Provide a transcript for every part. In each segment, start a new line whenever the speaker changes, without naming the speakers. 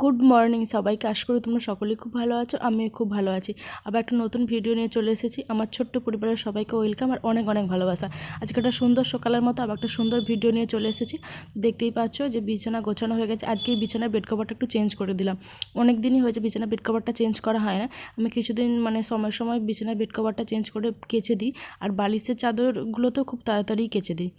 Good morning সবাইকে। আশা করি তোমরা সকলেই খুব ভালো আছো, আমিও খুব ভালো আছি। আবার একটা নতুন ভিডিও নিয়ে চলে এসেছি। আমার ছোট্ট পরিবারের সবাইকে ওয়েলকাম আর অনেক অনেক ভালোবাসা। আজকে একটা সুন্দর সকালের মতো আবার একটা সুন্দর ভিডিও নিয়ে চলে এসেছি। দেখতেই পাচ্ছ যে বিছানা গোছানো হয়ে গেছে। আজকে এই বিছানার বেড কভারটা একটু চেঞ্জ করে দিলাম। অনেক দিনই হয়েছে বিছানা বেড কভারটা চেঞ্জ করা হয় না। আমি কিছুদিন মানে সময় সময় বিছানার বেড কভারটা চেঞ্জ করে কেচে দিই। আর বালিশের চাদরগুলোতেও খুব তাড়াতাড়ি কেচে দিই।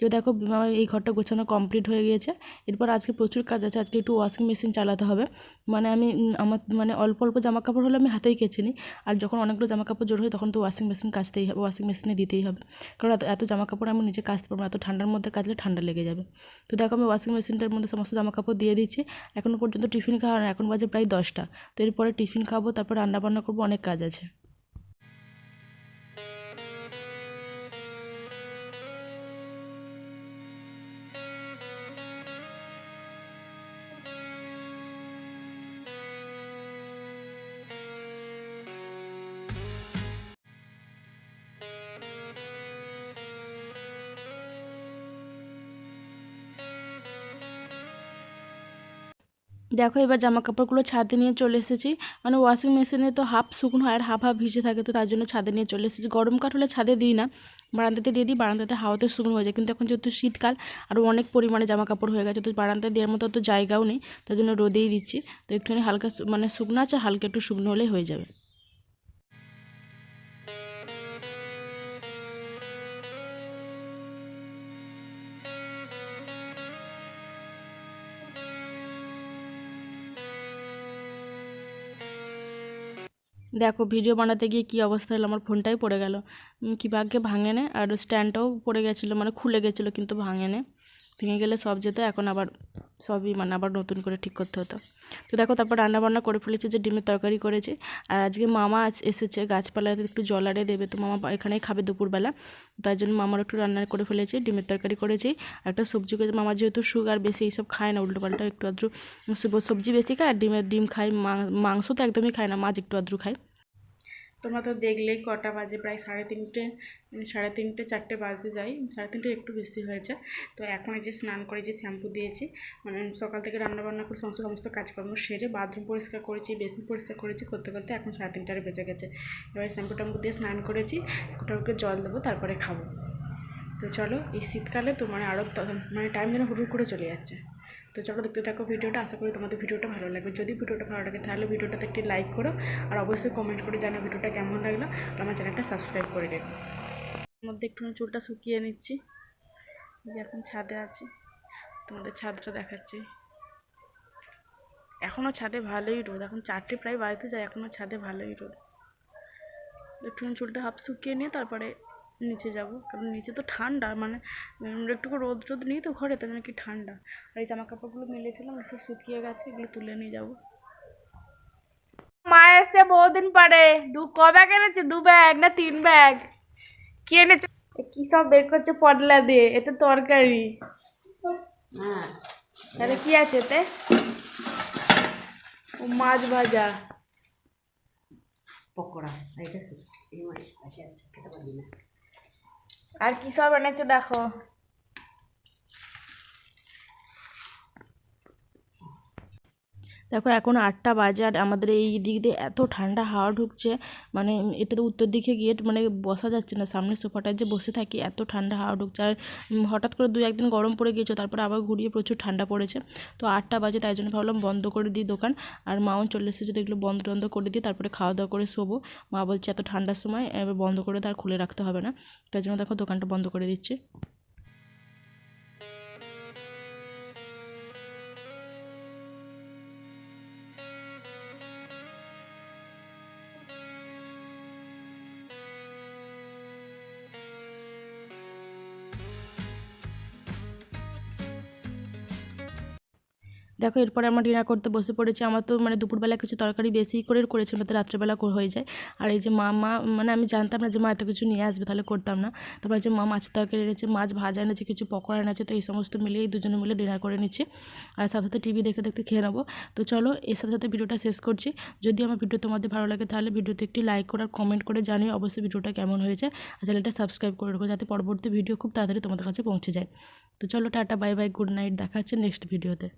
তো দেখো, আমার এই ঘরটা গোছানো কমপ্লিট হয়ে গিয়েছে। এরপর আজকে প্রচুর কাজ আছে। আজকে একটু ওয়াশিং মেশিন চালাতে হবে। মানে আমি আমার মানে অল্প অল্প জামা কাপড় হলে আমি হাতেই কেচে নিই। আর যখন অনেকগুলো জামা কাপড় জোর হয়, তখন তো ওয়াশিং মেশিন কাচতেই হবে ওয়াশিং মেশিনে দিতেই হবে। কারণ এত জামা কাপড় আমি নিজে কাচতে পারব এত ঠান্ডার মধ্যে কাচলে ঠান্ডা লেগে যাবে। তো দেখো, আমি ওয়াশিং মেশিনটার মধ্যে সমস্ত জামা কাপড় দিয়ে দিচ্ছি। এখনও পর্যন্ত টিফিন খাওয়া এখন বাজে প্রায় দশটা। তো এরপরে টিফিন খাব, তারপর রান্না বান্না করব, অনেক কাজ আছে। দেখো এবার জামা কাপড়গুলো ছাদে নিয়ে চলে এসেছি। মানে ওয়াশিং মেশিনে তো হাফ শুকনো হয় আর হাফ হাফ ভিজে থাকে, তো তার জন্য ছাদে নিয়ে চলে এসেছি। গরম কাঠ হলে ছাদে দিই না, বারান্দাতে দিয়ে দিই, বারান্দাতে হাওয়াতে শুকনো হয়ে যায়। কিন্তু এখন যেহেতু শীতকাল, আর অনেক পরিমাণে জামা কাপড় হয়ে গেছে, তো বারান্দায় দেওয়ার মতো তো জায়গাও নেই, তার জন্য রোদেই দিচ্ছি। তো একটুখানি হালকা মানে শুকনো আছে, হালকা একটু শুকনো হলেই হয়ে যাবে। দেখো ভিডিও বানাতে গিয়ে কী অবস্থা হলো? আমার ফোনটাই পড়ে গেল। কি ভাগ্যে ভাঙে নে। আর স্ট্যান্ডটাও পড়ে গেছিল মানে খুলে গেছিল, কিন্তু ভাঙে না। ভেঙে গেলে সব যেত, এখন আবার সবই মানে আবার নতুন করে ঠিক করতে হতো। তো দেখো, তারপর রান্না বান্না করে ফেলেছি যে ডিমের তরকারি করেছি। আর আজকে মামা এসেছে গাছপালাতে একটু জল আরে দেবে, তো মামা এখানেই খাবে দুপুরবেলা। তাই জন্য মামার একটু রান্না করে ফেলেছি, ডিমের তরকারি করেছি। আর একটা সবজি করে মামা যেহেতু সুগার বেশি, এইসব খায় না উল্টো পাল্টা একটু আদ্রু সবজি বেশি খায়, আর ডিমের, ডিম খায় মাংস তো একদমই খায় না, মাছ একটু আদ্রু খায়। তোমরা তো দেখলেই কটা বাজে, প্রায় সাড়ে তিনটে সাড়ে তিনটে, চারটে বাজতে যাই সাড়ে তিনটে একটু বেশি হয়েছে। তো এখন এই যে স্নান করে যে শ্যাম্পু দিয়েছি মানে সকাল থেকে রান্না বান্না করে সমস্ত সমস্ত কাজকর্ম সেরে বাথরুম পরিষ্কার করেছি, বেসিন পরিষ্কার করেছি, করতে করতে এখন সাড়ে তিনটারে বেঁচে গেছে। এবার শ্যাম্পু ট্যাম্পু দিয়ে স্নান করেছি ওটাকে জল দেবো, তারপরে খাব। তো চলো, এই শীতকালে তো মানে আরও মানে টাইম যেন হুড় করে চলে যাচ্ছে। তো চলো দেখতে থাকো ভিডিওটা। আশা করি তোমাদের ভিডিওটা ভালো লাগবে। যদি ভিডিওটা ভালো লাগে তাহলে ভিডিওটাতে একটি লাইক করো আর অবশ্যই কমেন্ট করে জানাও ভিডিওটা কেমন লাগল আর আমার চ্যানেলটা সাবস্ক্রাইব করে রেখো। মধ্যে একটু চুলটা শুকিয়ে নিচ্ছি। এখন ছাদে আছি। তোমাদের ছাদটা দেখাচ্ছি। এখনও ছাদে ভালোই রোদ। এখন চারটে প্রায় বাড়িতে যায় এখনও ছাদে ভালোই রোদ। একটুখানি চুলটা হাফ শুকিয়ে নিয়ে তারপরে নিচে যাব কারণ নিচে তো ঠান্ডা মানে একটু রোদ রোদ নেই তো ঘরে তার জন্য কি ঠান্ডা। আর এই জামা কাপড়গুলো মেলেছিলাম সব শুকিয়ে গেছে এগুলো তুলে নিয়ে যাব। মা এসে বহুদিন পরে দু ক ব্যাগ এনেছে? দু ব্যাগ না তিন ব্যাগ? কি এনেছে? কি সব বের করছে পটলা দিয়ে? এটা তরকারি। তাহলে কি আছে এতে? ও মাছ ভাজা।
পকোড়া এটা এই মাছ আছে আছে খেতে পারবি না।
আর কি সব এনেছে দেখো দেখো এখন আটটা বাজে আর আমাদের এই দিক দিয়ে এত ঠান্ডা, হাওয়া ঢুকছে। মানে এটা তো উত্তর দিকে গিয়ে মানে বসা যাচ্ছে না। সামনে সোফাটায় যে বসে থাকি, এত ঠান্ডা, হাওয়া ঢুকছে। আর হঠাৎ করে দু একদিন গরম পড়ে গিয়েছে, তারপরে আবার ঘুরিয়ে প্রচুর ঠান্ডা পড়েছে। তো আটটা বাজে, তাই জন্য ভাবলাম বন্ধ করে দিই দোকান। আর মাও চলে এসেছে যদি দেখল বন্ধ টন্ধ করে দিই তারপরে খাওয়া দাওয়া করে শোবো। মা বলছে এত ঠান্ডার সময়, এবার বন্ধ করে তার খুলে রাখতে হবে না। তাই জন্য দেখো দোকানটা বন্ধ করে দিচ্ছি। দেখো, এরপরে আমরা ডিনার করতে বসে পড়েছি। আমার তো মানে দুপুরবেলা কিছু তরকারি বেশি করে করেছি ওটাতে রাত্রেবেলা হয়ে যায়। আর এই যে মা মা মানে আমি জানতাম না যে মা এত কিছু নিয়ে আসবে, তাহলে করতাম না। তারপর এই যে মা মাছের তরকারি এনেছে, মাছ ভাজা এনেছে, কিছু পকোড়া এনেছে, তো এই সমস্ত মিলিয়ে দুজনে মিলে ডিনার করে নিচ্ছি। আর সাথে সাথে টিভি দেখে দেখতে খেয়ে নেব। তো চলো, এর সাথে সাথে ভিডিওটা শেষ করছি। যদি আমার ভিডিও তোমাদের ভালো লাগে, তাহলে ভিডিওতে একটি লাইক করে আর কমেন্ট করে জানিও অবশ্যই ভিডিওটা কেমন হয়েছে। আর চ্যানেলটা সাবস্ক্রাইব করে রাখো, যাতে পরবর্তী ভিডিও খুব তাড়াতাড়ি তোমাদের কাছে পৌঁছে যায়। তো চলো, tata bye bye good night দেখা হচ্ছে নেক্সট ভিডিওতে